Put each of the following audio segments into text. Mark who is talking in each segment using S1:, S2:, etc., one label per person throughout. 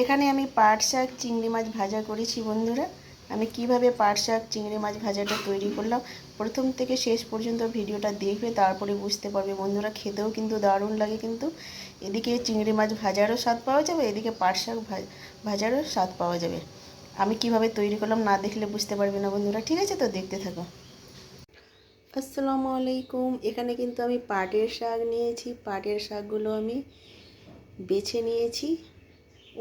S1: এখানে আমি পাট শাক, চিংড়ি মাছ ভাজা করেছি বন্ধুরা। আমি কীভাবে পাট শাক, চিংড়ি মাছ ভাজাটা তৈরি করলাম, প্রথম থেকে শেষ পর্যন্ত ভিডিওটা দেখবে, তারপরে বুঝতে পারবে বন্ধুরা। খেতেও কিন্তু দারুণ লাগে কিন্তু। এদিকে চিংড়ি মাছ ভাজারও স্বাদ পাওয়া যাবে, এদিকে পাট শাক ভাজারও স্বাদ পাওয়া যাবে। আমি কীভাবে তৈরি করলাম না দেখলে বুঝতে পারবে না বন্ধুরা, ঠিক আছে? তো দেখতে থাকো। আসসালামু আলাইকুম। এখানে কিন্তু আমি পাটের শাক নিয়েছি। পাটের শাকগুলো আমি বেছে নিয়েছি।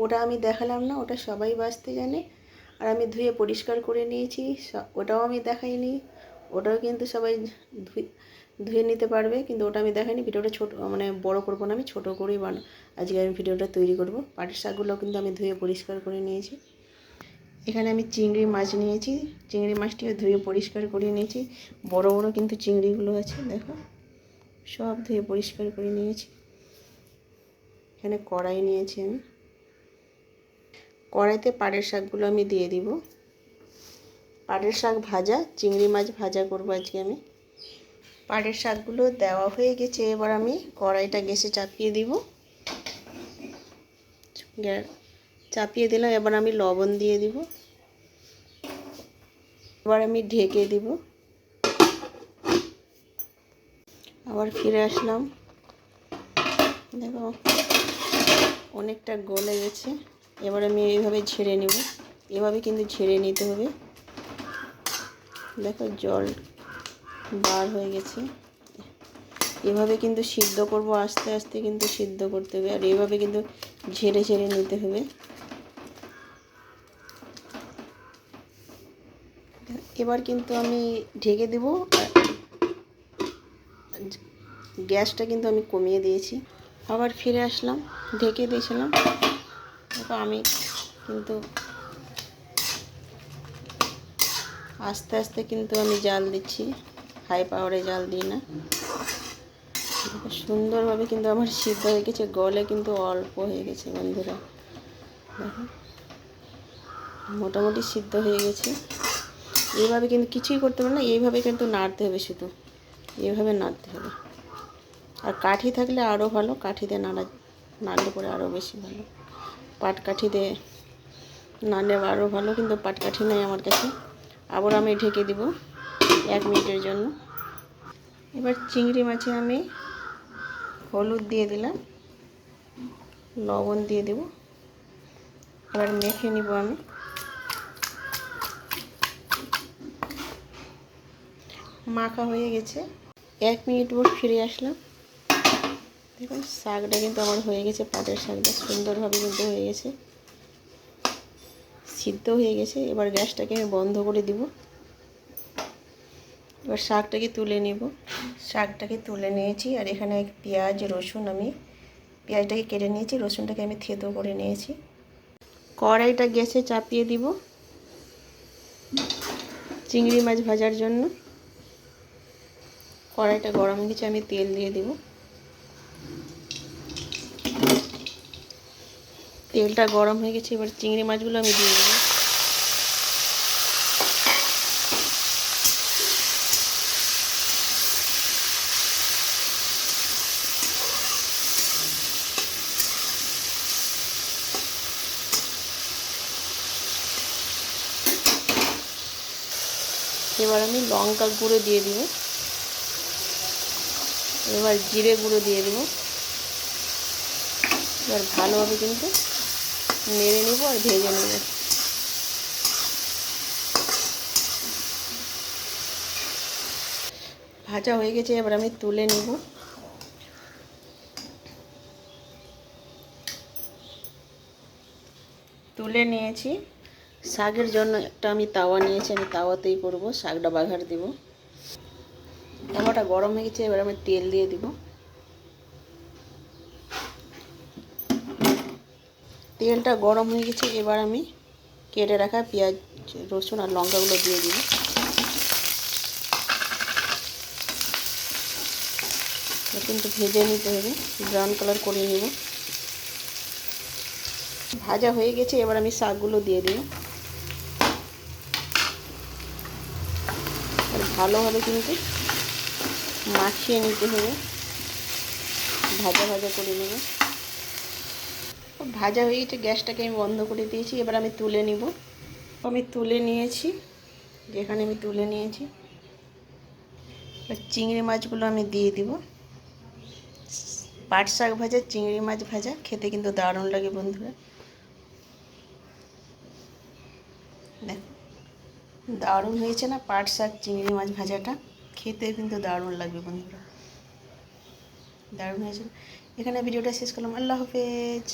S1: ওটা আমি দেখালাম না, ওটা সবাই বাঁচতে জানে। আর আমি ধুয়ে পরিষ্কার করে নিয়েছি ওটাও আমি দেখাইনি। ওটাও কিন্তু সবাই ধুয়ে নিতে পারবে, কিন্তু ওটা আমি দেখাইনি। ভিডিওটা ছোটো মানে বড় করব না আমি, ছোটো করেই বানা, আজকে আমি ভিডিওটা তৈরি করব। পাটের শাকগুলো কিন্তু আমি ধুয়ে পরিষ্কার করে নিয়েছি। এখানে আমি চিংড়ি মাছ নিয়েছি, চিংড়ি মাছটিও ধুয়ে পরিষ্কার করে নিয়েছি। বড় বড় কিন্তু চিংড়িগুলো আছে, দেখো। সব ধুয়ে পরিষ্কার করে নিয়েছি। এখানে কড়াই নিয়েছি আমি। কড়াইতে পাটের শাকগুলো আমি দিয়ে দিব। পাটের শাক ভাজা, চিংড়ি মাছ ভাজা করব আজকে আমি। পাটের শাকগুলো দেওয়া হয়ে গেছে, এবার আমি কড়াইটা গ্যাসে চাপিয়ে দিব। চাপিয়ে দিলাম, এবার আমি লবণ দিয়ে দিব। এবার আমি ঢেকে দিব। আবার ফিরে আসলাম। দেখো, অনেকটা গলে গেছে। এবার আমি এইভাবে ঝেড়ে নেব। এভাবে কিন্তু ঝেড়ে নিতে হবে। দেখো জল বার হয়ে গেছে। এভাবে কিন্তু সিদ্ধ করব, আস্তে আস্তে কিন্তু সিদ্ধ করতে হবে। আর এভাবে কিন্তু ঝেড়ে ঝেড়ে নিতে হবে। এবার কিন্তু আমি ঢেকে দেব। গ্যাসটা কিন্তু আমি কমিয়ে দিয়েছি। আবার ফিরে আসলাম। ঢেকে দিয়েছিলাম। দেখো আমি কিন্তু আস্তে আস্তে কিন্তু আমি জাল দিচ্ছি। হাই পাওয়ারে জাল দিই না। সুন্দরভাবে কিন্তু আমার সিদ্ধ হয়ে গেছে। গলে কিন্তু অল্প হয়ে গেছে বন্ধুরা। মোটামুটি সিদ্ধ হয়ে গেছে। এইভাবে কিন্তু কিছুই করতে পারে না। এইভাবে কিন্তু নাড়তে হবে শুধু। এইভাবে নাড়তে হবে। আর কাঠি থাকলে আরও ভালো। কাঠিতে নাড়া নাড়লে পরে আরও বেশি ভালো। পাট না নেওয়া আরও ভালো, কিন্তু পাট কাঠি নেই আমার কাছে। আবার আমি ঢেকে দিব এক মিনিটের জন্য। এবার চিংড়ি মাছে আমি হলুদ দিয়ে দিলাম, লবণ দিয়ে দেব। এবার মেখে নিব আমি। মাখা হয়ে গেছে। এক মিনিট পর ফিরে আসলাম। দেখুন, শাকটা কিন্তু আমার হয়ে গেছে, পাটের শাকটা সুন্দরভাবে কিন্তু হয়ে গেছে। সিদ্ধ হয়ে গেছে, এবার গ্যাসটাকে আমি বন্ধ করে দিব। এবার শাকটাকে তুলে নেব। শাকটাকে তুলে নিয়েছি, আর এখানে পেঁয়াজ, রসুন আমি পেঁয়াজটাকে কেটে নিয়েছি, রসুনটাকে আমি থেতো করে নিয়েছি। কড়াইটা গ্যাসে চাপিয়ে দিব। চিংড়ি মাছ ভাজার জন্য। কড়াইটা গরম গেছে, আমি তেল দিয়ে দিব। তেলটা গরম হয়ে গেছে, এবার চিংড়ি মাছগুলো আমি দিয়ে দেবো। এবার আমি লঙ্কা গুঁড়ো দিয়ে দিব। এবার জিরে গুঁড়ো দিয়ে দেবো। এবার ভালোভাবে কিন্তু নেড়ে নেব আর ভেজে নেব। ভাজা হয়ে গেছে, এবার আমি তুলে নেব। তুলে নিয়েছি। শাকের জন্য একটা আমি তাওয়া নিয়েছি, আমি তাওয়াতেই করব শাকটা বাঘার দেব। তাওয়াটা গরম হয়ে গেছে, এবার আমি তেল দিয়ে দিব। তেলটা গরম হয়ে গেছে, এবার আমি কেটে রাখা পেঁয়াজ, রসুন আর লঙ্কাগুলো দিয়ে দিব। কিন্তু ভেজে নিতে হবে ব্রাউন কালার করে নেব। ভাজা হয়ে গেছে, এবার আমি শাকগুলো দিয়ে দিব। ভালোভাবে কিন্তু মাখিয়ে নিতে হবে। ভাজা ভাজা করে নেব। ভাজা হয়ে গেছে, গ্যাসটাকে আমি বন্ধ করে দিয়েছি। এবার আমি তুলে নিব। আমি তুলে নিয়েছি, যেখানে আমি তুলে নিয়েছি। চিংড়ি মাছগুলো আমি দিয়ে দিব। পাট শাক ভাজা, চিংড়ি মাছ ভাজা, খেতে কিন্তু দারুণ লাগে বন্ধুরা। দেখো, দারুণ হয়েছে না পাট শাক, চিংড়ি মাছ ভাজাটা। খেতে কিন্তু দারুণ লাগবে বন্ধুরা। দারুণ হয়েছে। এখানে ভিডিওটা শেষ করলাম। আল্লাহ হাফেজ।